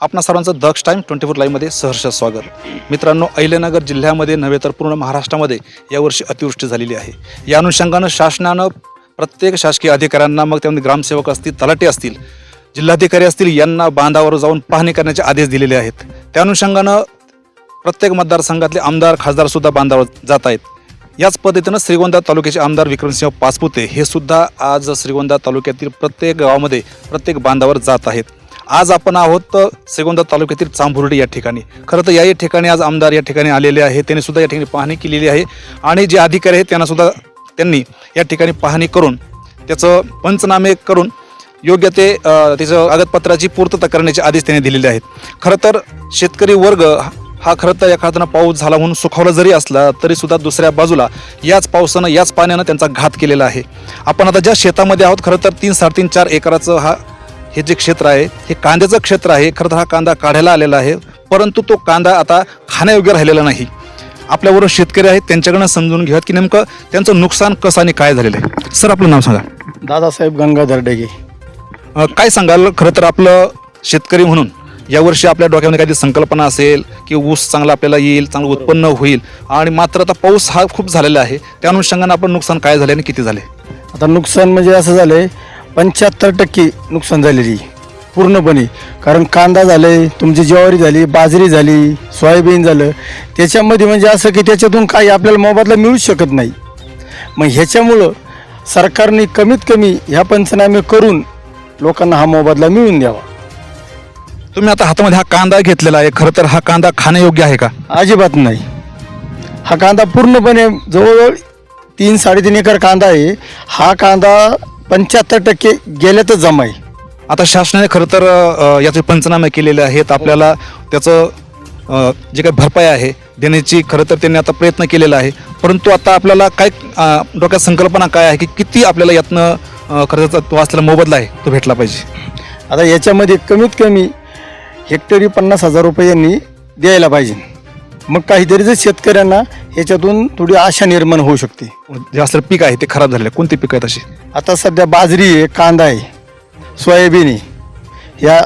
आपणा सर्वांचं Daksh time twenty four लाईव्हमध्ये सहर्ष स्वागत. मित्रांनो अहिल्यानगर जिल्ह्यामध्ये नव्हे तर पूर्ण महाराष्ट्रामध्ये यावर्षी अतिवृष्टी झालेली आहे. या अनुषंगानं शासनानं प्रत्येक शासकीय अधिकाऱ्यांना मग त्यामध्ये ग्रामसेवक असतील तलाटे असतील जिल्हाधिकारी असतील यांना बांधावर जाऊन पाहणी करण्याचे आदेश दिलेले आहेत. त्या अनुषंगानं प्रत्येक मतदारसंघातले आमदार खासदारसुद्धा बांधावर जात आहेत. याच पद्धतीनं श्रीगोंदा तालुक्याचे आमदार विक्रमसिंह पाचपुते हे सुद्धा आज श्रीगोंदा तालुक्यातील प्रत्येक गावामध्ये प्रत्येक बांधावर जात आहेत. आज आपण आहोत श्रीगोंदा तालुक्यातील चांभुर्डी या ठिकाणी. खरं तर याही ठिकाणी आज आमदार या ठिकाणी आलेले आहे त्यांनी सुद्धा या ठिकाणी पाहणी केलेली आहे. आणि जे अधिकारी आहेत त्यांना सुद्धा त्यांनी या ठिकाणी पाहणी करून त्याचं पंचनामे करून योग्य ते त्याचं कागदपत्राची पूर्तता करण्याचे आदेश त्यांनी दिलेले आहेत. खरं तर शेतकरी वर्ग हा खरं तर या काळात पाऊस झाला म्हणून सुखावला जरी असला तरी सुद्धा दुसऱ्या बाजूला याच पावसानं याच पाण्यानं त्यांचा घात केलेला आहे. आपण आता ज्या शेतामध्ये आहोत खरं तर तीन साडेतीन चार एकराचं हा हे जे क्षेत्र आहे हे कांद्याचं क्षेत्र आहे खरं तर हा कांदा काढायला आलेला आहे परंतु तो कांदा आता खाण्यायोग्य राहिलेला नाही. आपल्याबरोबर शेतकरी आहेत त्यांच्याकडनं समजून घेऊयात की नेमकं त्यांचं नुकसान कसं आणि काय झालेलं आहे. सर आपलं नाव सांगा. दादासाहेब गंगाधर डेगे अ, काय सांगाल? खरं तर आपलं शेतकरी म्हणून यावर्षी आपल्या डोक्यामध्ये काहीतरी संकल्पना असेल की ऊस चांगला आपल्याला येईल चांगलं उत्पन्न होईल आणि मात्र आता पाऊस हा खूप झालेला आहे. त्या अनुषंगानं आपलं नुकसान काय झाले आणि किती झाले आता नुकसान म्हणजे असं झालंय पंच्याहत्तर टक्के नुकसान झालेली पूर्णपणे. कारण कांदा झाले तुमची ज्वारी झाली बाजरी झाली सोयाबीन झालं. त्याच्यामध्ये म्हणजे असं की त्याच्यातून काही आपल्याला मोबदला मिळूच शकत नाही. मग ह्याच्यामुळं सरकारने कमीत कमी ह्या पंचनामे करून लोकांना हा मोबदला मिळून द्यावा. तुम्ही आता हातामध्ये हा कांदा घेतलेला आहे. खरं तर हा कांदा खाण्यायोग्य आहे का? अजिबात नाही. हा कांदा पूर्णपणे जवळजवळ तीन साडेतीन एकर कांदा आहे. हा कांदा पंच्याहत्तर टक्के गेल्यातच जमा आहे आता शासनाने खरं तर अ, याचे पंचनामे केलेले आहेत. आपल्याला त्याचं अ, जे काही भरपाई आहे देण्याची खरं तर त्यांनी आता प्रयत्न केलेला आहे. परंतु आता आपल्याला काय अ, डोक्यात संकल्पना काय आहे की किती आपल्याला यातनं अ, खरं तर तो असलेला मोबदला आहे तो भेटला पाहिजे? आता याच्यामध्ये कमीत कमी हेक्टरी पन्नास हजार रुपये यांनी द्यायला पाहिजे. मग काहीतरी जर शेतकऱ्यांना ह्याच्यातून थोडी आशा निर्माण होऊ शकते. जे असलेलं पीक आहे ते खराब झालेलं आहे कोणती पीक आहेत अशी? आता सध्या बाजरी आहे कांदा आहे सोयाबीन आहे. या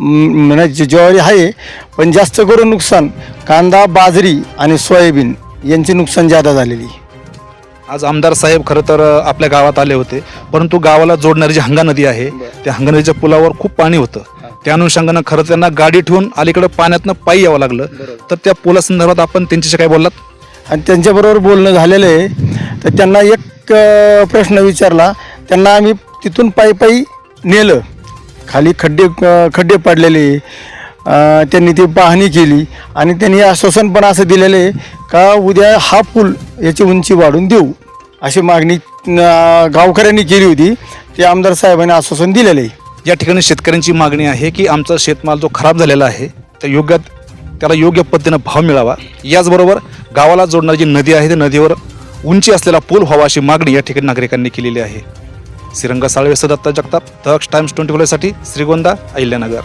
म, म्हणजे जी ज्वारी आहे पण जास्त करून नुकसान कांदा बाजरी आणि सोयाबीन यांचे नुकसान जादा झालेली आहे. आज आमदार साहेब खरं तर अ, आपल्या गावात आले होते परंतु गावाला जोडणारी जी हंगा नदी आहे त्या हंगा नदीच्या पुलावर खूप पाणी होतं. त्या अनुषंगानं खरं त्यांना गाडी ठेवून अलीकडं पाण्यातनं पायी यावं लागलं. तर त्या पुलासंदर्भात आपण त्यांच्याशी काय बोललात? आणि त्यांच्याबरोबर बोलणं झालेलं आहे. तर त्यांना एक प्रश्न विचारला. त्यांना आम्ही तिथून पायी पायी नेलं. खाली खड्डे खड्डे पडलेले. त्यांनी ती पाहणी केली. आणि त्यांनी आश्वासन पण असं दिलेलं आहे का उद्या हा पूल याची उंची वाढून देऊ. अशी मागणी गावकऱ्यांनी केली होती. ते आमदार साहेबांनी आश्वासन दिलेलं आहे. या ठिकाणी शेतकऱ्यांची मागणी आहे की आमचा शेतमाल जो खराब झालेला आहे त्या योग्य त्याला योग्य पद्धतीनं भाव मिळावा. याचबरोबर गावाला जोडणारी जी नदी आहे त्या नदीवर उंची असलेला पूल व्हावा अशी मागणी या ठिकाणी नागरिकांनी केलेली आहे. श्रीरंग साळवे सदत्ता जगताप दक्ष टाइम्स ट्वेंटी फोरसाठी श्रीगोंदा अहिल्यानगर.